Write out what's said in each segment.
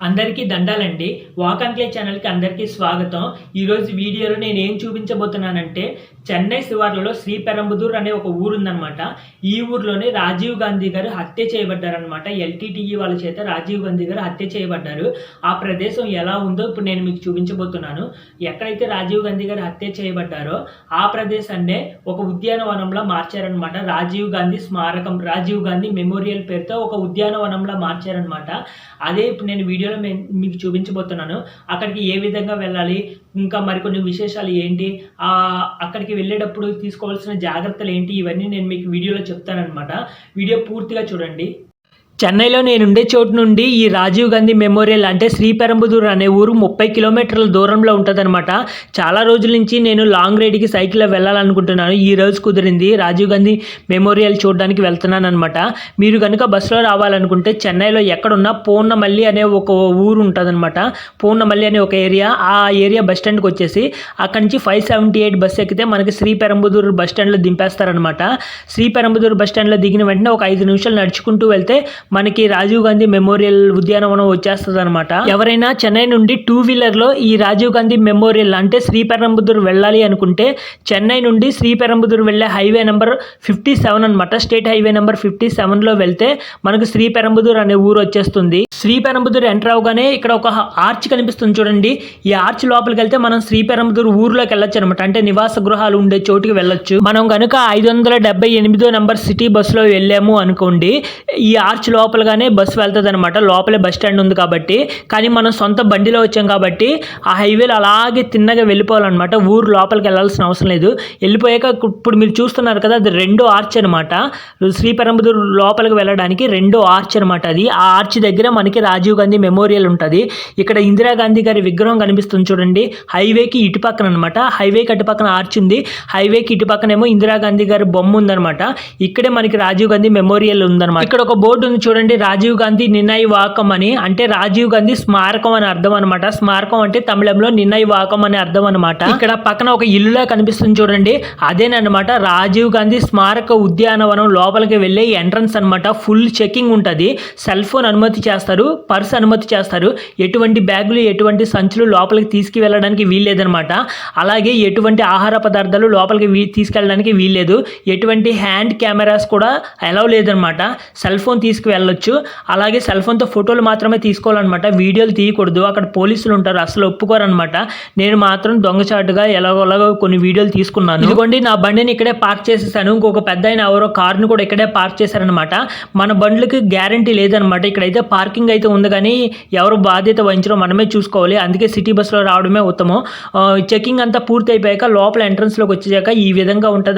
అందరికీ దండాలండి. Walk and ఛానల్కి అందరికీ స్వాగతం. ఈరోజు వీడియోలో నేను ఏం చూపించబోతున్నానంటే చెన్నై శివార్లలో శ్రీపెరంబుదూర్ అనే ఒక ఊరు ఉందన్నమాట ఈ ఊర్లోనే రాజీవ్ గాంధీ గారు హత్య చేయబడ్డారనమాట ఎల్టీటీఈ వాళ్ళ చేత రాజీవ్ గాంధీ గారు హత్య చేయబడ్డారు. ఆ ప్రదేశం ఎలా ఉందో ఇప్పుడు నేను మీకు చూపించబోతున్నాను. ఎక్కడైతే రాజీవ్ గాంధీ గారు హత్య చేయబడ్డారో ఆ ప్రదేశాన్నే ఒక ఉద్యానవనంలా మార్చారనమాట రాజీవ్ గాంధీ స్మారకం రాజీవ్ గాంధీ మెమోరియల్ పేరుతో ఒక ఉద్యానవనంలా మార్చారనమాట అదే ఇప్పుడు నేను వీడియో వీడియోలో మీకు చూపించబోతున్నాను. అక్కడికి ఏ విధంగా వెళ్ళాలి ఇంకా మరికొన్ని విశేషాలు ఏంటి ఆ అక్కడికి వెళ్ళేటప్పుడు తీసుకోవాల్సిన జాగ్రత్తలు ఏంటి ఇవన్నీ నేను మీకు వీడియోలో చెప్తానన్నమాట. వీడియో పూర్తిగా చూడండి. చెన్నైలో నేను ఉండే చోటు నుండి ఈ రాజీవ్ గాంధీ మెమోరియల్ అంటే శ్రీపెరంబుదూర్ అనే ఊరు ముప్పై కిలోమీటర్ల దూరంలో ఉంటుందన్నమాట. చాలా రోజుల నుంచి నేను లాంగ్ రైడ్కి సైకిల్లో వెళ్ళాలనుకుంటున్నాను. ఈ రోజు కుదిరింది. రాజీవ్ గాంధీ మెమోరియల్ చూడడానికి వెళ్తున్నాను అనమాట మీరు కనుక బస్సులో రావాలనుకుంటే చెన్నైలో ఎక్కడున్నా పూర్ణమల్లి అనే ఒక ఊరు ఉంటుందన్నమాట. పూర్ణమల్లి అనే ఒక ఏరియా. ఆ ఏరియా బస్ స్టాండ్కి వచ్చేసి అక్కడి నుంచి ఫైవ్ సెవెంటీ ఎయిట్ బస్ ఎక్కితే మనకి శ్రీపెరంబుదూర్ బస్ స్టాండ్లో దింపేస్తారనమాట శ్రీపెరంబుదూర్ బస్ స్టాండ్లో దిగిన వెంటనే ఒక ఐదు నిమిషాలు నడుచుకుంటూ వెళ్తే మనకి రాజీవ్ గాంధీ మెమోరియల్ ఉద్యానవనం వచ్చేస్తుంది అనమాట ఎవరైనా చెన్నై నుండి టూ వీలర్లో ఈ రాజీవ్ గాంధీ మెమోరియల్ అంటే శ్రీపెరంబుదూరు వెళ్ళాలి అనుకుంటే చెన్నై నుండి శ్రీపెరంబుదూరు వెళ్ళే హైవే నెంబర్ ఫిఫ్టీ సెవెన్ అనమాట స్టేట్ హైవే నెంబర్ ఫిఫ్టీ సెవెన్లో వెళ్తే మనకు శ్రీపెరంబుదూరు అనే ఊరు వచ్చేస్తుంది. శ్రీపెరంబుదూరు ఎంటర్ అవగానే ఇక్కడ ఒక ఆర్చ్ కనిపిస్తుంది చూడండి. ఈ ఆర్చ్ లోపలికి వెళ్తే మనం శ్రీపెరంబుదూరు ఊర్లోకి వెళ్ళొచ్చు అనమాట అంటే నివాస గృహాలు ఉండే చోటుకి వెళ్ళొచ్చు. మనం కనుక ఐదు వందల డెబ్బై ఎనిమిదో నెంబర్ సిటీ బస్సులో వెళ్ళాము అనుకోండి ఈ ఆర్చ్ లోపలగానే బస్సు వెళ్తుంది అనమాట లోపలే బస్ స్టాండ్ ఉంది కాబట్టి. కానీ మనం సొంత బండిలో వచ్చాం కాబట్టి ఆ హైవేలో అలాగే తిన్నగా వెళ్ళిపోవాలన్నమాట. ఊరు లోపలికి వెళ్ళాల్సిన అవసరం లేదు. వెళ్ళిపోయాక ఇప్పుడు మీరు చూస్తున్నారు కదా అది రెండో ఆర్చ్ అనమాట శ్రీపెరంబుదూర్ లోపలికి వెళ్ళడానికి రెండో ఆర్చ్ అనమాట అది. ఆ ఆర్చ్ దగ్గర మనకి రాజీవ్ గాంధీ మెమోరియల్ ఉంటుంది. ఇక్కడ ఇందిరాగాంధీ గారి విగ్రహం కనిపిస్తుంది చూడండి. హైవేకి ఇటు పక్కన అనమాట హైవేకి అటు పక్కన ఆర్చ్ ఉంది. హైవేకి ఇటు పక్కనేమో ఇందిరాగాంధీ గారి బొమ్మ ఉందనమాట ఇక్కడే మనకి రాజీవ్ గాంధీ మెమోరియల్ ఉందన్నమాట. ఇక్కడ ఒక బోర్డు ఉంది చూడండి రాజీవ్ గాంధీ నిర్ణయ వాకం అని. అంటే రాజీవ్ గాంధీ స్మారకం అని అర్థం అనమాట స్మారకం అంటే తమిళంలో నిర్ణయ వాకం అని అర్థం అనమాట ఇక్కడ పక్కన ఒక ఇల్లులా కనిపిస్తుంది చూడండి. అదేనమాట రాజీవ్ గాంధీ స్మారక ఉద్యానవనం లోపలికి వెళ్ళే ఎంట్రన్స్ అన్నమాట. ఫుల్ చెకింగ్ ఉంటుంది. సెల్ ఫోన్ అనుమతి చేస్తారు పర్స్ అనుమతి చేస్తారు. ఎటువంటి బ్యాగులు ఎటువంటి సంచులు లోపలికి తీసుకువెళ్ళడానికి వీల్లేదనమాట అలాగే ఎటువంటి ఆహార పదార్థాలు లోపలికి వీ తీసుకెళ్ళడానికి వీల్లేదు. ఎటువంటి హ్యాండ్ కెమెరాస్ కూడా అలౌ లేదనమాట సెల్ ఫోన్ వెళ్ళొచ్చు. అలాగే సెల్ ఫోన్తో ఫోటోలు మాత్రమే తీసుకోవాలన్నమాట. వీడియోలు తీయకూడదు. అక్కడ పోలీసులు ఉంటారు. అసలు ఒప్పుకోరనమాట నేను మాత్రం దొంగచాటుగా ఎలాగోలాగో కొన్ని వీడియోలు తీసుకున్నాను. ఇదిగోండి నా బండిని ఇక్కడే పార్క్ చేసేసాను. ఇంకొక పెద్ద ఆయన ఎవరో కార్ని కూడా ఇక్కడే పార్క్ చేశారనమాట మన బండ్లకి గ్యారంటీ లేదనమాట ఇక్కడైతే పార్కింగ్ అయితే ఉంది కానీ ఎవరు బాధ్యత వహించడం మనమే చూసుకోవాలి. అందుకే సిటీ బస్సులో రావడమే ఉత్తమం. చెకింగ్ అంతా పూర్తి అయిపోయాక లోపల ఎంట్రన్స్లోకి వచ్చేసాక ఈ విధంగా ఉంటుంది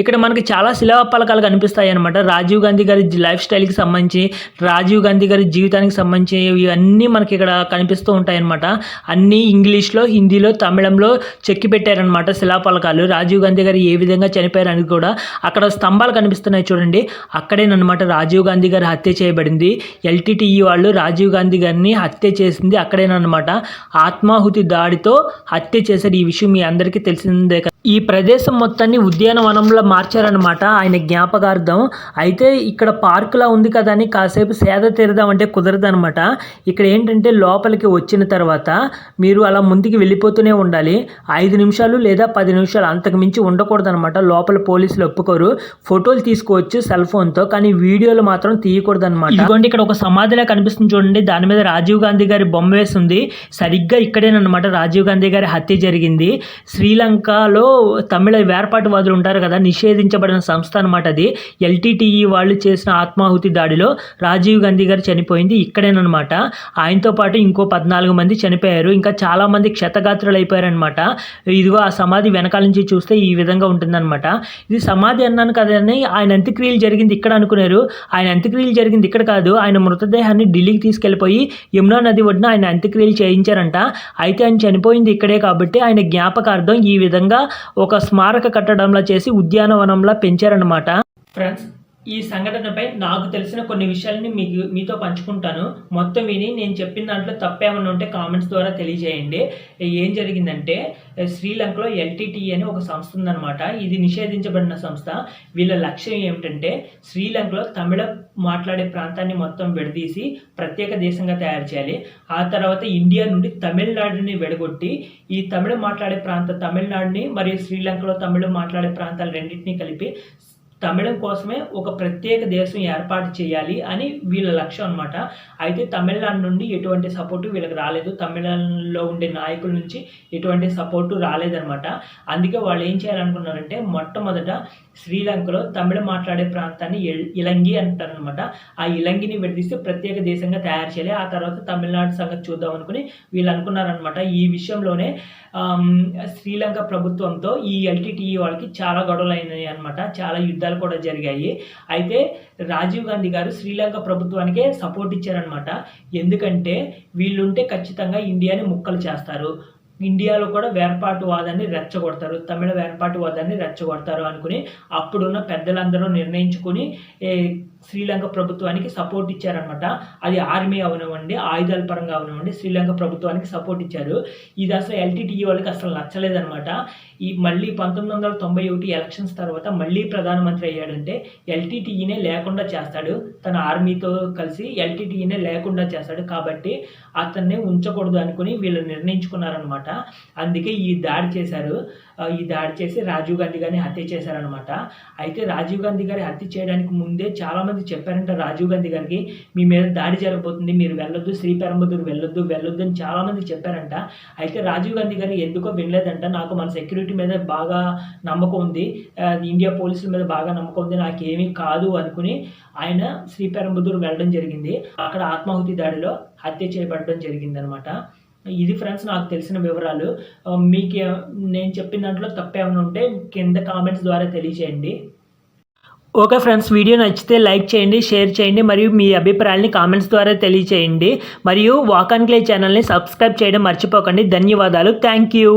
ఇక్కడ మనకి చాలా శిలా పలకాలు కనిపిస్తాయి అనమాట రాజీవ్ గాంధీ గారి లైఫ్ స్టైల్కి సంబంధించి రాజీవ్ గాంధీ గారి జీవితానికి సంబంధించి ఇవన్నీ మనకి ఇక్కడ కనిపిస్తూ ఉంటాయన్నమాట. అన్నీ ఇంగ్లీష్లో హిందీలో తమిళంలో చెక్కి పెట్టారనమాట శిలాపలకాలు రాజీవ్ గాంధీ గారు ఏ విధంగా చనిపోయారని కూడా అక్కడ స్తంభాలు కనిపిస్తున్నాయి చూడండి. అక్కడేనమాట రాజీవ్ గాంధీ గారి హత్య చేయబడింది. ఎల్టీటీఈ వాళ్ళు రాజీవ్ గాంధీ గారిని హత్య చేసింది అక్కడేనమాట ఆత్మాహుతి దాడితో హత్య చేశారు. ఈ విషయం మీ అందరికీ తెలిసిందే కదా. ఈ ప్రదేశం మొత్తాన్ని ఉద్యానవనంలో మార్చారనమాట ఆయన జ్ఞాపకార్థం. అయితే ఇక్కడ పార్కులా ఉంది కదా అని కాసేపు సేద తీరదామంటే కుదరదనమాట ఇక్కడ ఏంటంటే లోపలికి వచ్చిన తర్వాత మీరు అలా ముందుకు వెళ్ళిపోతూనే ఉండాలి. ఐదు నిమిషాలు లేదా పది నిమిషాలు అంతకు మించి ఉండకూడదు అనమాట లోపల పోలీసులు ఒప్పుకోరు. ఫోటోలు తీసుకోవచ్చు సెల్ ఫోన్తో కానీ వీడియోలు మాత్రం తీయకూడదనమాట ఇదిగోండి ఇక్కడ ఒక సమాధిలా కనిపిస్తుంది చూడండి. దాని మీద రాజీవ్ గాంధీ గారి బొమ్మ వేసి ఉంది సరిగ్గా ఇక్కడేనమాట రాజీవ్ గాంధీ గారి హత్య జరిగింది. శ్రీలంకలో తమిళ వేర్పాటువాదులు ఉంటారు కదా నిషేధించబడిన సంస్థ అనమాట అది. ఎల్టీటీఈ వాళ్ళు చేసిన ఆత్మాహుతి దాడిలో రాజీవ్ గాంధీ గారు చనిపోయింది ఇక్కడేనమాట ఆయనతో పాటు ఇంకో పద్నాలుగు మంది చనిపోయారు. ఇంకా చాలా మంది క్షతగాత్రులు అయిపోయారనమాట ఇదిగో ఆ సమాధి వెనకాల నుంచి చూస్తే ఈ విధంగా ఉంటుందన్నమాట. ఇది సమాధి అన్నాను కదని ఆయన అంత్యక్రియలు జరిగింది ఇక్కడ అనుకున్నారు. ఆయన అంత్యక్రియలు జరిగింది ఇక్కడ కాదు ఆయన మృతదేహాన్ని ఢిల్లీకి తీసుకెళ్ళిపోయి యమునా నది ఒడ్డున ఆయన అంత్యక్రియలు చేయించారంట. అయితే ఆయన చనిపోయింది ఇక్కడే కాబట్టి ఆయన జ్ఞాపకార్థం ఈ విధంగా ఒక స్మారక కట్టడంలా చేసి ఉద్యానవనంలా పెంచారనమాట ఫ్రెండ్స్ ఈ సంఘటనపై నాకు తెలిసిన కొన్ని విషయాలని మీకు మీతో పంచుకుంటాను. మొత్తం విని నేను చెప్పిన దాంట్లో తప్పేమన్నా ఉంటే కామెంట్స్ ద్వారా తెలియజేయండి. ఏం జరిగిందంటే శ్రీలంకలో ఎల్టీటీ అని ఒక సంస్థ ఉందన్నమాట. ఇది నిషేధించబడిన సంస్థ. వీళ్ళ లక్ష్యం ఏమిటంటే శ్రీలంకలో తమిళ మాట్లాడే ప్రాంతాన్ని మొత్తం విడదీసి ప్రత్యేక దేశంగా తయారు చేయాలి. ఆ తర్వాత ఇండియా నుండి తమిళనాడుని విడగొట్టి ఈ తమిళ మాట్లాడే ప్రాంత తమిళనాడుని మరియు శ్రీలంకలో తమిళ మాట్లాడే ప్రాంతాలు రెండింటినీ కలిపి తమిళం కోసమే ఒక ప్రత్యేక దేశం ఏర్పాటు చేయాలి అని వీళ్ళ లక్ష్యం అనమాట అయితే తమిళనాడు నుండి ఎటువంటి సపోర్టు వీళ్ళకి రాలేదు. తమిళంలో ఉండే నాయకుల నుంచి ఎటువంటి సపోర్టు రాలేదనమాట అందుకే వాళ్ళు ఏం చేయాలనుకున్నారంటే మొట్టమొదట శ్రీలంకలో తమిళ మాట్లాడే ప్రాంతాన్ని ఇలంగి అంటారనమాట ఆ ఇలంగిని విడదీస్తే ప్రత్యేక దేశంగా తయారు చేయాలి. ఆ తర్వాత తమిళనాడు సంగతి చూద్దాం అనుకుని వీళ్ళు అనుకున్నారనమాట ఈ విషయంలోనే శ్రీలంక ప్రభుత్వంతో ఈ ఎల్టీటీఈ వాళ్ళకి చాలా గొడవలు అయినాయి అనమాట చాలా యుద్ధాలు కూడా జరిగాయి. అయితే రాజీవ్ గాంధీ గారు శ్రీలంక ప్రభుత్వానికే సపోర్ట్ ఇచ్చారనమాట ఎందుకంటే వీళ్ళుంటే ఖచ్చితంగా ఇండియాని ముక్కలు చేస్తారు. ఇండియాలో కూడా వేర్పాటువాదాన్ని రెచ్చగొడతారు. తమిళ వేర్పాటువాదాన్ని రెచ్చగొడతారు అనుకుని అప్పుడున్న పెద్దలందరూ నిర్ణయించుకుని శ్రీలంక ప్రభుత్వానికి సపోర్ట్ ఇచ్చారనమాట అది ఆర్మీ అవనివ్వండి ఆయుధాల పరంగా అవనివ్వండి శ్రీలంక ప్రభుత్వానికి సపోర్ట్ ఇచ్చారు. ఇది అసలు ఎల్టీటీఈ వాళ్ళకి అసలు నచ్చలేదనమాట ఈ మళ్ళీ పంతొమ్మిది వందల తొంభై ఒకటి ఎలక్షన్స్ తర్వాత మళ్ళీ ప్రధానమంత్రి అయ్యాడంటే ఎల్టీటీఈనే లేకుండా చేస్తాడు. తన ఆర్మీతో కలిసి ఎల్టీటీఈనే లేకుండా చేస్తాడు. కాబట్టి అతన్ని ఉంచకూడదు అనుకుని వీళ్ళు నిర్ణయించుకున్నారనమాట అందుకే ఈ దాడి చేశారు. ఈ దాడి చేసి రాజీవ్ గాంధీ గారిని హత్య చేశారనమాట అయితే రాజీవ్ గాంధీ గారి హత్య చేయడానికి ముందే చాలామంది చెప్పారంట రాజీవ్ గాంధీ గారికి మీ మీద దాడి జరగబోతుంది మీరు వెళ్ళొద్దు శ్రీపెరంబదూరు వెళ్ళొద్దు వెళ్ళొద్దు అని చాలామంది చెప్పారంట. అయితే రాజీవ్ గాంధీ గారు ఎందుకో వినలేదంట. నాకు మన సెక్యూరిటీ మీద బాగా నమ్మకం ఉంది. ఇండియా పోలీసుల మీద బాగా నమ్మకం ఉంది. నాకేమీ కాదు అనుకుని ఆయన శ్రీపెరంబదూరు వెళ్ళడం జరిగింది. అక్కడ ఆత్మాహుతి దాడిలో హత్య చేయబడడం జరిగింది అనమాట ఇది ఫ్రెండ్స్ నాకు తెలిసిన వివరాలు. మీకు నేను చెప్పిన దాంట్లో తప్పేమైనా ఉంటే కింద కామెంట్స్ ద్వారా తెలియచేయండి. ఓకే ఫ్రెండ్స్ వీడియో నచ్చితే లైక్ చేయండి షేర్ చేయండి మరియు మీ అభిప్రాయాన్ని కామెంట్స్ ద్వారా తెలియచేయండి. మరియు వాక్ అండ్ క్లే ఛానల్ని సబ్స్క్రైబ్ చేయడం మర్చిపోకండి. ధన్యవాదాలు. Thank you